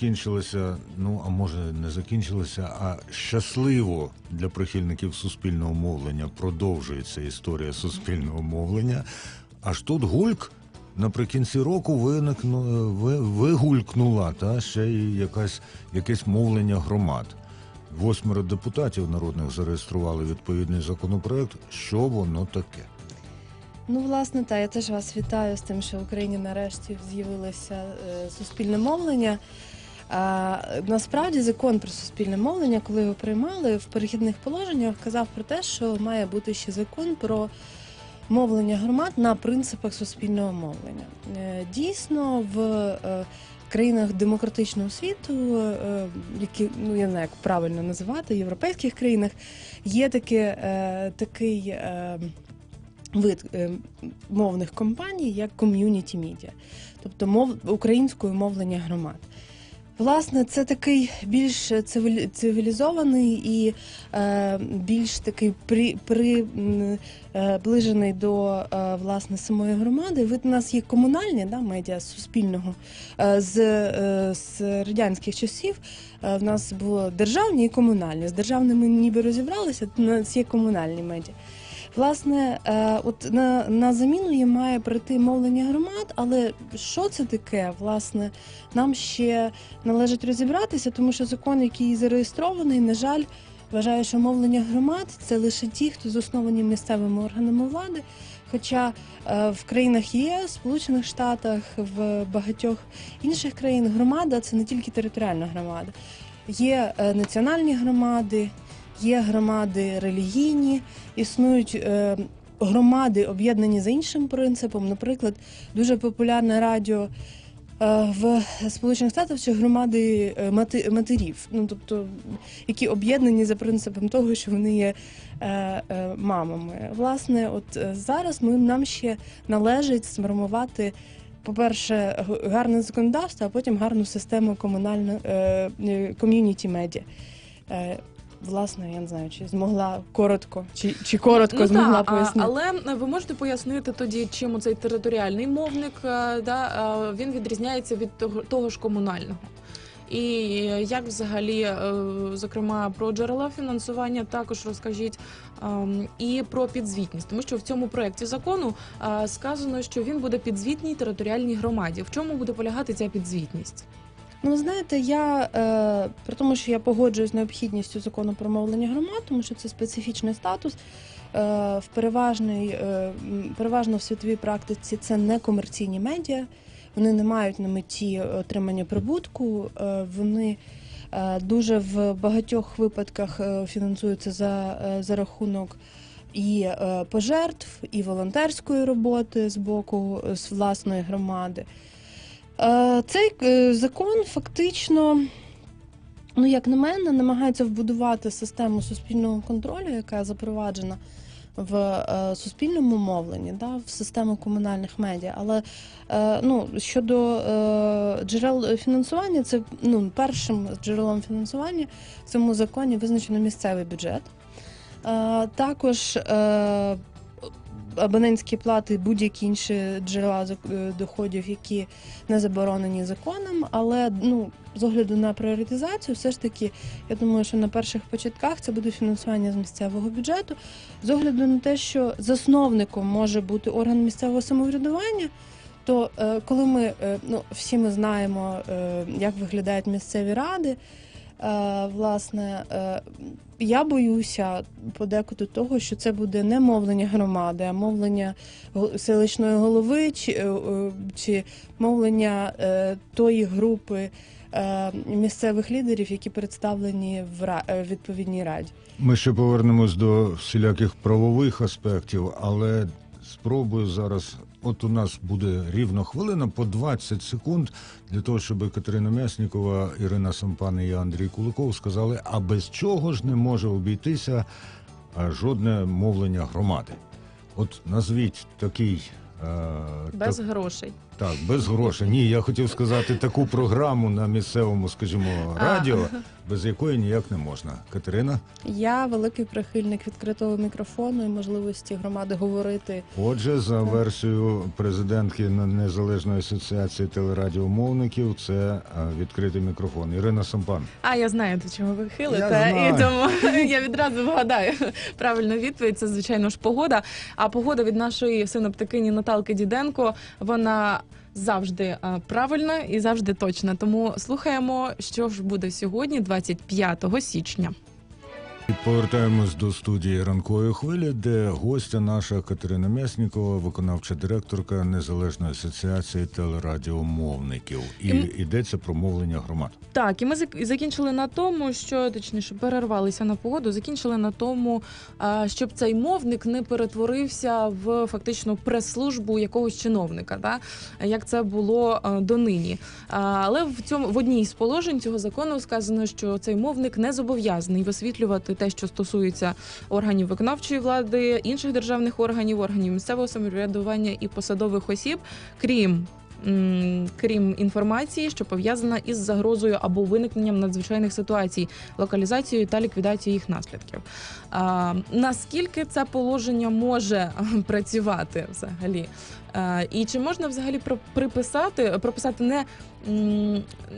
закінчилася, ну а може не закінчилася, а щасливо для прихильників суспільного мовлення продовжується історія суспільного мовлення. Аж тут гульк наприкінці року виникну, ви, вигулькнула та ще й якась якесь мовлення громад. Восьмеро депутатів народних зареєстрували відповідний законопроект. Що воно таке? Ну, власне, та я теж вас вітаю з тим, що в Україні нарешті з'явилося е, суспільне мовлення. Насправді закон про суспільне мовлення, коли його приймали, в перехідних положеннях казав про те, що має бути ще закон про мовлення громад на принципах суспільного мовлення. Е, дійсно, в е, країнах демократичного світу, е, які ну я не знаю, як правильно називати, європейських країнах, є таке, такий. Вид мовних компаній як ком'юніті медіа, тобто мов українською мовлення громад. Власне, це такий більш цивілізований і е, більш такий при, при, м, е, до е, власне самої громади. Ви у нас є комунальні да, медіа суспільного е, з, е, з радянських часів. Е, в нас було державні і комунальні. З державними ніби розібралися, у нас є комунальні медіа. Власне, е, от на, на заміну їм має прийти мовлення громад, але що це таке? Власне, нам ще належить розібратися, тому що закон, який зареєстрований, на жаль, вважає, що мовлення громад це лише ті, хто засновані місцевими органами влади. Хоча е, в країнах ЄС, Сполучених Штатах, в багатьох інших країн громада це не тільки територіальна громада. Є е, національні громади, є громади релігійні, існують е, громади, об'єднані за іншим принципом. Наприклад, дуже популярне радіо е, в Сполучених Штатах це громади е, матерів, ну тобто які об'єднані за принципом того, що вони є мамами. Власне, от зараз ми нам ще належить сформувати. По-перше, гарне законодавство, а потім гарну систему комунальної ком'юніті медіа. Власне, я не знаю, чи змогла коротко, чи, чи коротко ну, змогла та, пояснити. але е, ви можете пояснити тоді, чим цей територіальний мовник е, да, е, він відрізняється від того, того ж комунального. І як взагалі, зокрема, про джерела фінансування також розкажіть ем, і про підзвітність, тому що в цьому проєкті закону сказано, що він буде підзвітній територіальній громаді. В чому буде полягати ця підзвітність? Ну, знаєте, я е, при тому, що я погоджуюсь з необхідністю закону про мовлення громад, тому що це специфічний статус. Е, в переважній, е, переважно в світовій практиці це не комерційні медіа. Вони не мають на меті отримання прибутку. Е, вони е, дуже в багатьох випадках е, фінансуються за, е, за рахунок. І е, пожертв, і волонтерської роботи з боку е, з власної громади. Е, Цей е, закон фактично, ну як на мене, намагається вбудувати систему суспільного контролю, яка запроваджена в е, суспільному мовленні, да, в систему комунальних медіа. Але ну, щодо джерел фінансування, це ну, першим джерелом фінансування в цьому законі визначено місцевий бюджет. Також абонентські плати, будь-які інші джерела е, доходів, які не заборонені законом, але ну з огляду на пріоритизацію, все ж таки, я думаю, що на перших початках це буде фінансування з місцевого бюджету. З огляду на те, що засновником може бути орган місцевого самоврядування. То е, коли ми е, ну всі ми знаємо, як виглядають місцеві ради, власне, е, я боюся подекуди того, що це буде не мовлення громади, а мовлення селищної голови чи, е, е, чи мовлення е, тої групи е, місцевих лідерів, які представлені в е, відповідній раді. Ми ще повернемось до всіляких правових аспектів, але спробую зараз. От у нас буде рівно хвилина по 20 секунд для того, щоб Катерина М'яснікова, Ірина Сампан і я, Андрій Куликов сказали, а без чого ж не може обійтися жодне мовлення громади. От назвіть такий е, Без так- грошей. Так, без грошей. Ні, я хотів сказати таку програму на місцевому, скажімо, радіо, без якої ніяк не можна. Катерина, Я великий прихильник відкритого мікрофону і можливості громади говорити. отже, за версією президентки Незалежної асоціації телерадіомовників, це е, відкритий мікрофон. Ірина Сампан. А я знаю, до чого ви хилите, і тому я відразу вгадаю. Правильна відповідь це звичайно ж погода. А погода від нашої синоптикині Наталки Діденко вона завжди правильна і завжди точна. Тому слухаємо, що ж буде сьогодні, 25 січня. І повертаємось до студії ранкової хвилі, де гостя наша Катерина М'яснікова, виконавча директорка Незалежної асоціації телерадіомовників. І І йдеться про мовлення громад. Так, і ми закінчили на тому, що точніше перервалися на погоду. Закінчили на тому, щоб цей мовник не перетворився в фактично прес-службу якогось чиновника, да? як це було донині. Але в цьому в одній з положень цього закону сказано, що цей мовник не зобов'язаний висвітлювати те, що стосується органів виконавчої влади, інших державних органів, органів місцевого самоврядування і посадових осіб, крім крім інформації, що пов'язана із загрозою або виникненням надзвичайних ситуацій, локалізацією та ліквідацією їх наслідків. А, наскільки це положення може працювати взагалі? А, і чи можна взагалі приписати, прописати не,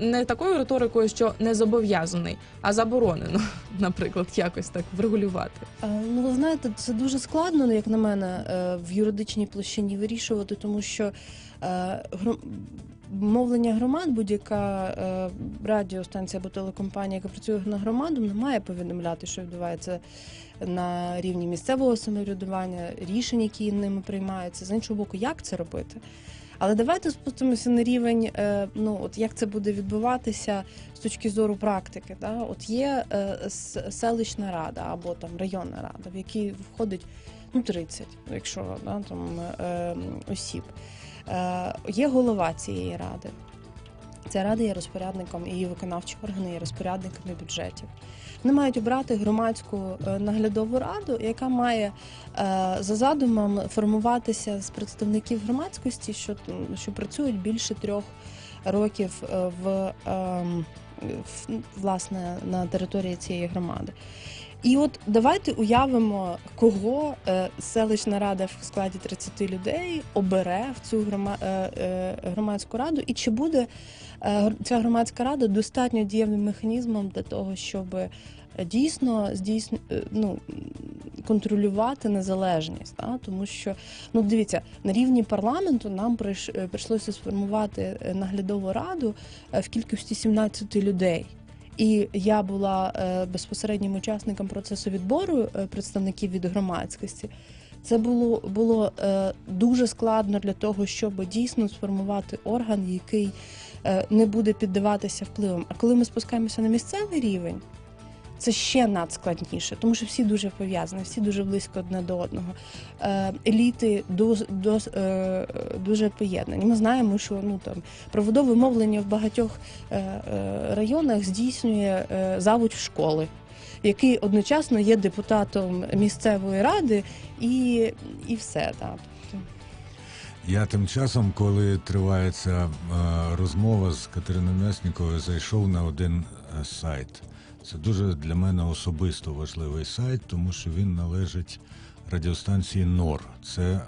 не такою риторикою, що не зобов'язаний, а заборонено, наприклад, якось так врегулювати? Е, Ну, ви знаєте, це дуже складно, як на мене, е, в юридичній площині вирішувати, тому що е, мовлення громад, будь-яка е, радіостанція або телекомпанія, яка працює на громаду, не має повідомляти, що відбувається на рівні місцевого самоврядування, рішень, які ними приймаються. З іншого боку, як це робити? Але давайте спустимося на рівень, е, ну от як це буде відбуватися з точки зору практики. Да? От є е, селищна рада або там районна рада, в якій входить ну 30, якщо да, там е, осіб. Е, є голова цієї ради. Ця рада є розпорядником, її виконавчі органи є розпорядниками бюджетів. Вони мають обрати громадську е, наглядову раду, яка має е, за задумом формуватися з представників громадськості, що, що працюють більше трьох років в, ем, в власне на території цієї громади. І от давайте уявимо, кого е, селищна рада в складі 30 людей обере в цю е, е, громадську раду, і чи буде ця громадська рада достатньо дієвим механізмом для того, щоб дійсно здійсню, е, ну, контролювати незалежність, да? тому що ну дивіться на рівні парламенту нам прийш, прийшлося сформувати наглядову раду в кількості 17 людей. І я була е, безпосереднім учасником процесу відбору е, представників від громадськості. Це було було е, дуже складно для того, щоб дійсно сформувати орган, який не буде піддаватися впливам. А коли ми спускаємося на місцевий рівень, це ще надскладніше, тому що всі дуже пов'язані, всі дуже близько одне до одного. Е, еліти доз, доз, е, дуже поєднані. Ми знаємо, що ну там проводове мовлення в багатьох е, е, районах здійснює завуч школи, який одночасно є депутатом місцевої ради, і, і все так. Я тим часом, коли триває ця е, розмова з Катериною М'ясніковою, зайшов на один сайт. Це дуже для мене особисто важливий сайт, тому що він належить радіостанції НОР. Це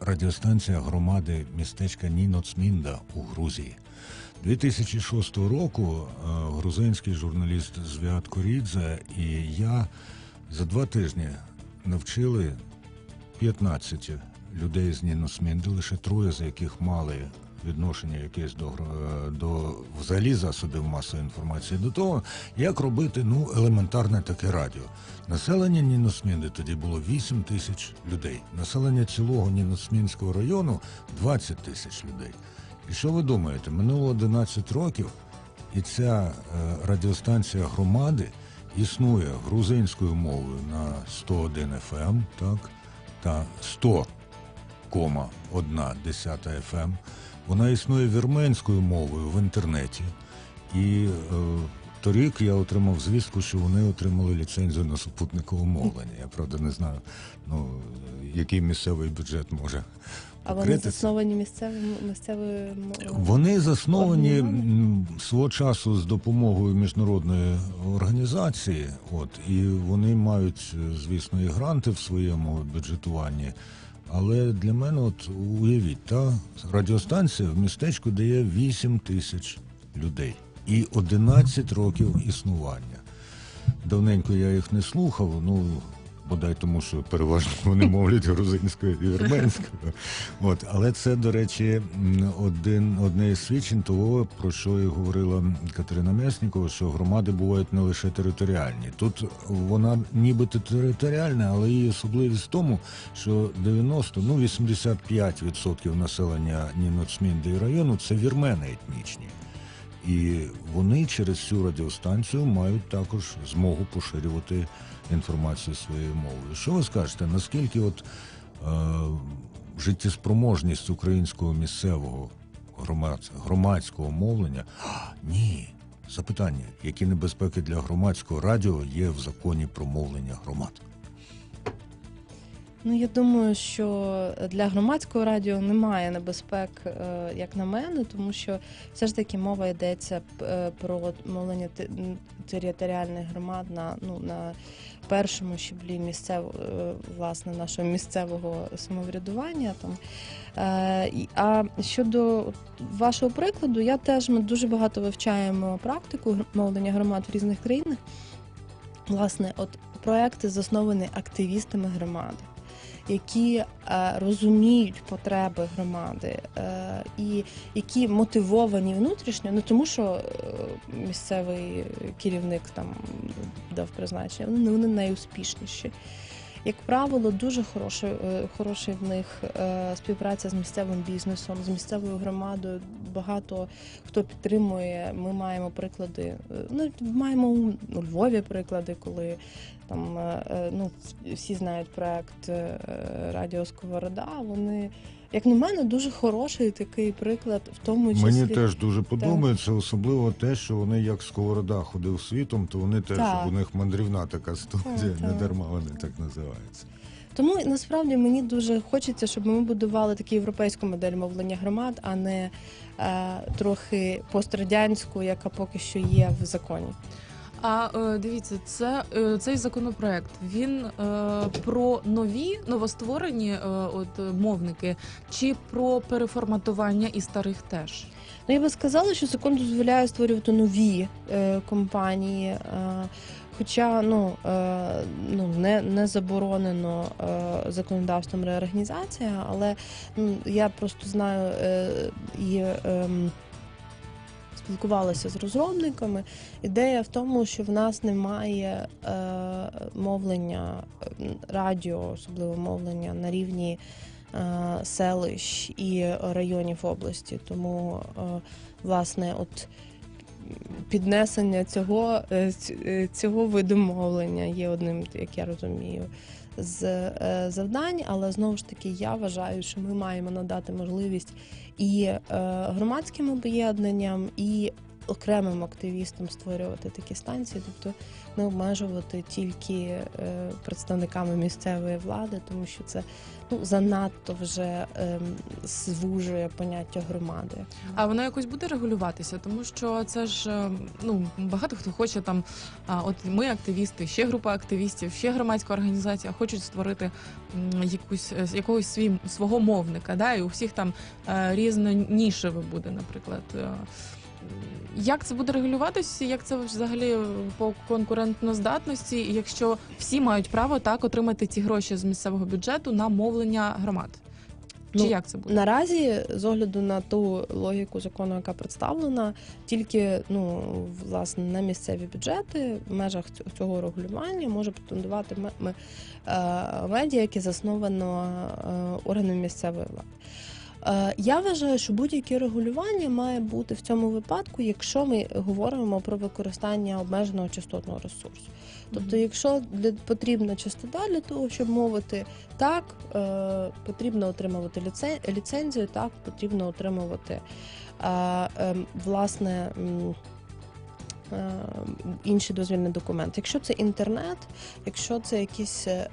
радіостанція громади містечка Ніноцмінда у Грузії. 2006 року е, грузинський журналіст Звят Корідзе і я за два тижні навчили 15 людей з Ніносмінди, лише троє з яких мали відношення якесь до, до взагалі засобів масової інформації, до того, як робити ну, елементарне таке радіо. Населення Ніносмінди тоді було 8 тисяч людей. Населення цілого Ніносмінського району 20 тисяч людей. І що ви думаєте? Минуло 11 років, і ця е, радіостанція громади існує грузинською мовою на 101 FM, так, та 100,1 FM. Вона існує вірменською мовою в інтернеті. І е, торік я отримав звістку, що вони отримали ліцензію на супутникове мовлення. Я правда не знаю, ну який місцевий бюджет може А вони засновані місцевим місцевою Вони засновані свого часу з допомогою міжнародної організації, от і вони мають, звісно, і гранти в своєму бюджетуванні. Але для мене, от уявіть, та радіостанція в містечку дає 8 тисяч людей і 11 років існування. Давненько я їх не слухав, ну бодай тому, що переважно вони мовлять грузинською і вірменською. От, але це, до речі, один одне із свідчень того, про що і говорила Катерина М'яснікова, що громади бувають не лише територіальні. Тут вона нібито територіальна, але її особливість в тому, що 90, ну 85% населення Ніноцмінди і району це вірмени етнічні. І вони через цю радіостанцію мають також змогу поширювати інформацію своєю мовою. Що ви скажете, наскільки от е, життєспроможність українського місцевого громад, громадського мовлення? А, ні. Запитання, які небезпеки для громадського радіо є в законі про мовлення громад? Ну я думаю, що для громадського радіо немає небезпек, е, як на мене, тому що все ж таки мова йдеться е, про мовлення територіальних громад на ну на першому щеблі місцевого власне нашого місцевого самоврядування. Там Е, а щодо вашого прикладу, я теж ми дуже багато вивчаємо практику мовлення громад в різних країнах. Власне, от проекти засновані активістами громади які е, розуміють потреби громади е, і які мотивовані внутрішньо, не тому, що е, місцевий керівник там дав призначення, вони найуспішніші. Як правило, дуже хороша, хороший в них е, співпраця з місцевим бізнесом, з місцевою громадою. Багато хто підтримує. Ми маємо приклади. е, Ну маємо у Львові приклади, коли там е, е, ну всі знають проект е, Радіо Сковорода. Вони, як на мене, дуже хороший такий приклад в тому числі. Мені теж дуже подобається, особливо те, що вони як сковорода ходив світом, то вони теж Так. у них мандрівна така студія, Так, не так. дарма вони так називаються. Тому насправді мені дуже хочеться, щоб ми будували таку європейську модель мовлення громад, а не е, трохи пострадянську, яка поки що є в законі. А е, дивіться, це е, цей законопроект він е, про нові новостворені е, от е, мовники, чи про переформатування і старих теж? Ну я би сказала, що закон дозволяє створювати нові е, компанії. Е, Хоча ну, е, ну не, не заборонено е, законодавством реорганізація, але ну, я просто знаю е, і ем, спілкувалася з розробниками. Ідея в тому, що в нас немає е, мовлення радіо, особливо мовлення на рівні е, селищ і районів області. Тому, е, власне, от піднесення цього, е, е, цього виду мовлення є одним, як я розумію. З е, завдань, але знову ж таки я вважаю, що ми маємо надати можливість і е, громадським об'єднанням, і окремим активістам створювати такі станції, тобто не обмежувати тільки е, представниками місцевої влади, тому що це ну занадто вже ем, звужує поняття громади. А воно якось буде регулюватися, тому що це ж е, ну багато хто хоче там. А от ми активісти, ще група активістів, ще громадська організація хочуть створити якусь е, якогось свій свого мовника. Да, і у всіх там е, різно нішеве буде, наприклад. Як це буде регулюватися? Як це взагалі по конкурентноздатності, якщо всі мають право так отримати ці гроші з місцевого бюджету на мовлення громад? Чи Ну, як це буде? Наразі, з огляду на ту логіку закону, яка представлена, тільки ну власне на місцеві бюджети в межах цього регулювання може претендувати е, медіа, яке засновано е, органами місцевої влади. Е, Я вважаю, що будь-яке регулювання має бути в цьому випадку, якщо ми говоримо про використання обмеженого частотного ресурсу. Тобто, якщо потрібна частота для того, щоб мовити, так е, потрібно отримувати ліцен, ліцензію, так потрібно отримувати е, е, власне інші дозвільні документи. Якщо це інтернет, якщо це якісь е,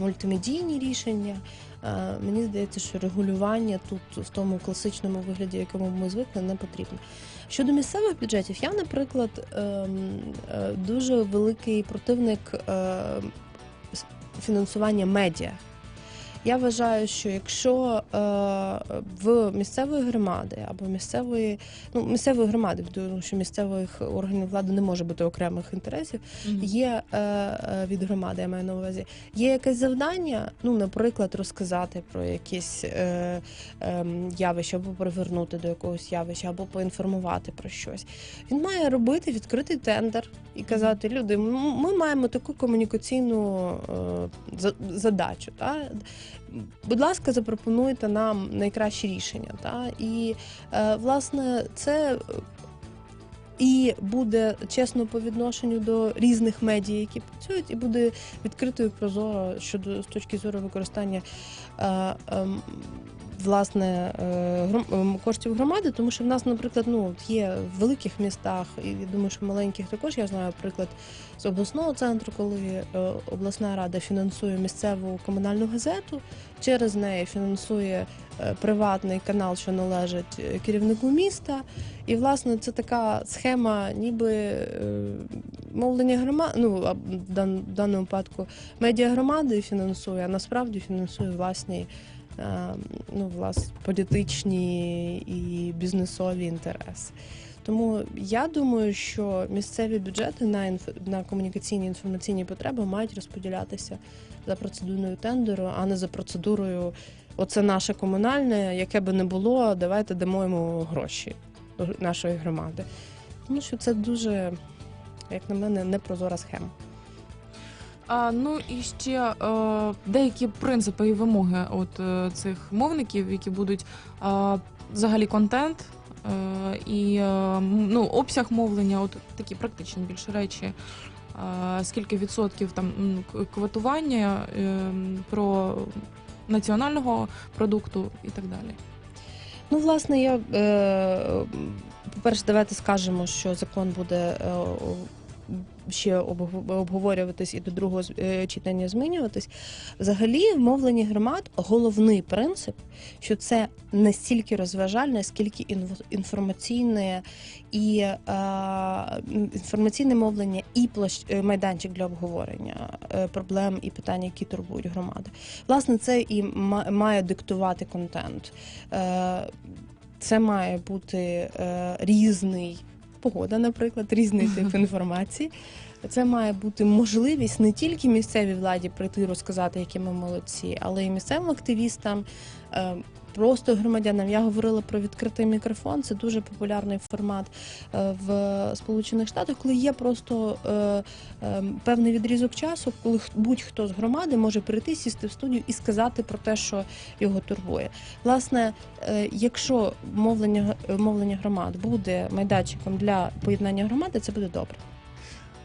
мультимедійні рішення, мені здається, що регулювання тут в тому класичному вигляді, якому ми звикли, не потрібно. Щодо місцевих бюджетів, я, наприклад, ем, е, дуже великий противник е, фінансування медіа. Я вважаю, що якщо е, в місцевої громади або місцевої, ну місцевої громади, тому що місцевих органів влади не може бути окремих інтересів, є е, е, від громади, я маю на увазі, є якесь завдання, ну, наприклад, розказати про якісь е, е, явище, або привернути до якогось явища, або поінформувати про щось. Він має робити відкритий тендер і казати: люди, ми маємо таку комунікаційну е, задачу. Та? Будь ласка, запропонуйте нам найкращі рішення. Та? І е, власне це і буде чесно по відношенню до різних медіа, які працюють, і буде відкрито і прозоро щодо з точки зору використання е, ем, власне е, ем, коштів громади, тому що в нас, наприклад, ну є в великих містах, і я думаю, що в маленьких також я знаю приклад з обласного центру, коли е, обласна рада фінансує місцеву комунальну газету, через неї фінансує е, приватний канал, що належить керівнику міста. І власне це така схема, ніби мовлення громади, ну в даному випадку медіа громади фінансує, а насправді фінансує власні. Е, Ну, влас, політичні і бізнесові інтереси. Тому я думаю, що місцеві бюджети на інф... на комунікаційні інформаційні потреби мають розподілятися за процедурою тендеру, а не за процедурою. Оце наше комунальне, яке би не було, давайте дамо йому гроші нашої громади. Тому що це дуже, як на мене, непрозора схема. А, ну і ще е, деякі принципи і вимоги от е, цих мовників, які будуть е, взагалі контент е, і е, ну, обсяг мовлення, от такі практичні більше речі. Скільки відсотків там квотування про національного продукту і так далі. Ну, власне, я е, по-перше, давайте скажемо, що закон буде е, ще обг- обговорюватись і до другого е, читання змінюватись. Взагалі, в мовленні громад головний принцип, що це не стільки розважальне, скільки інформаційне і е, інформаційне мовлення, і площ, е, майданчик для обговорення е, проблем і питань, які турбують громади. Власне, це і ма- має диктувати контент. Е, Це має бути е, різний погода, наприклад, різний тип інформації. Це має бути можливість не тільки місцевій владі прийти розказати, які ми молодці, але й місцевим активістам, е, просто громадянам. Я говорила про відкритий мікрофон. Це дуже популярний формат е, в Сполучених Штатах, коли є просто е, е, певний відрізок часу, коли будь-хто з громади може прийти, сісти в студію і сказати про те, що його турбує. Власне, якщо мовлення мовлення громад буде майданчиком для поєднання громади, це буде добре.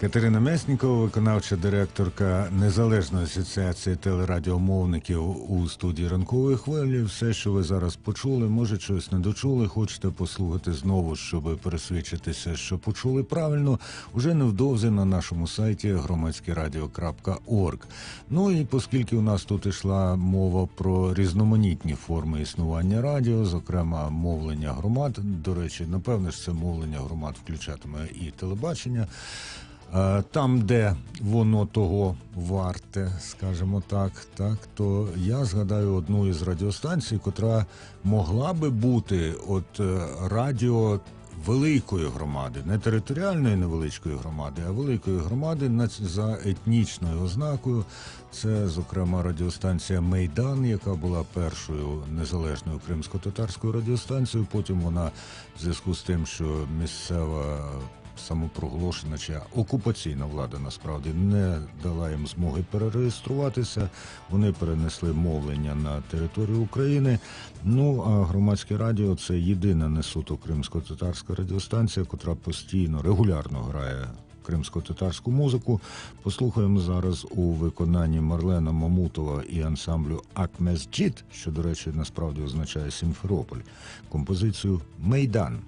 Катерина Меснікова, виконавча директорка Незалежної асоціації телерадіомовників у студії ранкової хвилі. Все, що ви зараз почули, може щось не дочули, хочете послухати знову, щоб пересвідчитися, що почули правильно, уже невдовзі на нашому сайті громадськерадіо.орг. Ну і оскільки у нас тут ішла мова про різноманітні форми існування радіо, зокрема мовлення громад. До речі, напевне ж це мовлення громад включатиме і телебачення. Е, Там, де воно того варте, скажімо так, так, то я згадаю одну із радіостанцій, котра могла би бути от е, радіо великої громади, не територіальної невеличкої громади, а великої громади за етнічною ознакою. Це, зокрема, радіостанція Мейдан, яка була першою незалежною кримсько-татарською радіостанцією. Потім вона в зв'язку з тим, що місцева самопроголошена чи окупаційна влада насправді не дала їм змоги перереєструватися. Вони перенесли мовлення на територію України. Ну а громадське радіо це єдина не суто кримсько-татарська радіостанція, котра постійно регулярно грає. Кримсько-татарську музику послухаємо зараз у виконанні Марлена Мамутова і ансамблю Акмезджіт, що, до речі, насправді означає Сімферополь, композицію Мейдан.